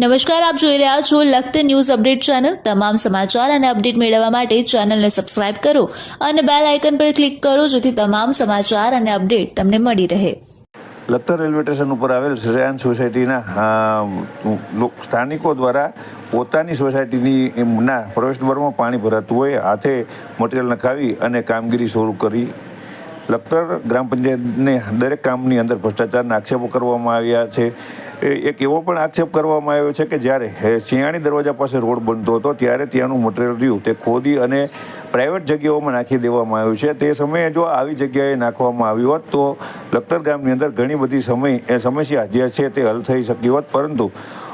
નમસ્કાર, આપ જોઈ રહ્યા છો લખત ન્યૂઝ અપડેટ ચેનલ. તમામ સમાચાર અને અપડેટ મેળવવા માટે ચેનલને સબસ્ક્રાઇબ કરો અને બેલ આઇકન પર ક્લિક કરો જેથી તમામ સમાચાર અને અપડેટ તમને મળી રહે. લખતર રેલવે સ્ટેશન ઉપર આવેલ શ્રેયાન સોસાયટીના સ્થાનિકો દ્વારા પોતાની સોસાયટીની ના પ્રવેશ દ્વારમાં પાણી ભરાતું હોય, હાથે મટીરિયલ નખાવી અને કામગીરી શરૂ કરી લખતર ગ્રામ પંચાયતને દરેક કામની અંદર ભ્રષ્ટાચારના આક્ષેપો કરવામાં આવ્યા છે. એક એવો પણ આક્ષેપ કરવામાં આવ્યો છે કે જ્યારે શિયાણી દરવાજા પાસે રોડ બનતો હતો, ત્યારે ત્યાંનું મટીરિયલ રહ્યું. તે ખોદી અને પ્રાઇવેટ જગ્યાઓમાં નાખી દેવામાં આવ્યું છે. તે સમયે જો આવી જગ્યાએ નાખવામાં આવ્યું હોત, તો લખતર ગામની અંદર ઘણી બધી સમય, એ સમસ્યા જે છે તે હલ થઈ શકી હોત. પરંતુ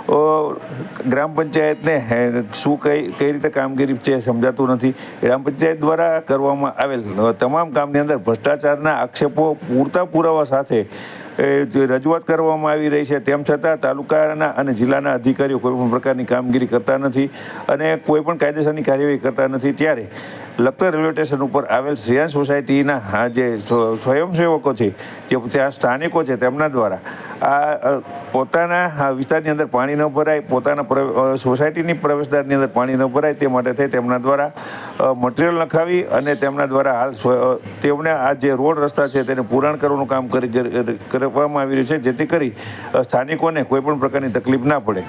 ગ્રામ પંચાયતને શું કઈ કઈ રીતે કામગીરી છે સમજાતું નથી. ગ્રામ પંચાયત દ્વારા કરવામાં આવેલ તમામ કામની અંદર ભ્રષ્ટાચારના આક્ષેપો પૂરતા પુરાવા સાથે રજૂઆત કરવામાં આવી રહી છે, તેમ છતાં તાલુકાના અને જિલ્લાના અધિકારીઓ કોઈપણ પ્રકારની કામગીરી કરતા નથી અને કોઈપણ કાયદેસરની કાર્યવાહી કરતા નથી. ત્યારે લખતર રેલવે સ્ટેશન ઉપર આવેલ શ્રેયાન સોસાયટીના જે સ્વયંસેવકો છે જે ત્યાં સ્થાનિકો છે તેમના દ્વારા, આ પોતાના વિસ્તારની અંદર પાણી ન ભરાય, પોતાના સોસાયટીની પ્રવેશદ્વારની અંદર પાણી ન ભરાય તે માટે થઈ તેમના દ્વારા મટીરિયલ નખાવી અને તેમના દ્વારા હાલ તેમને આ જે રોડ રસ્તા છે તેને પૂરણ કરવાનું કામ કરી- કરવામાં આવી રહ્યું છે જેથી કરી સ્થાનિકોને કોઈપણ પ્રકારની તકલીફ ના પડે.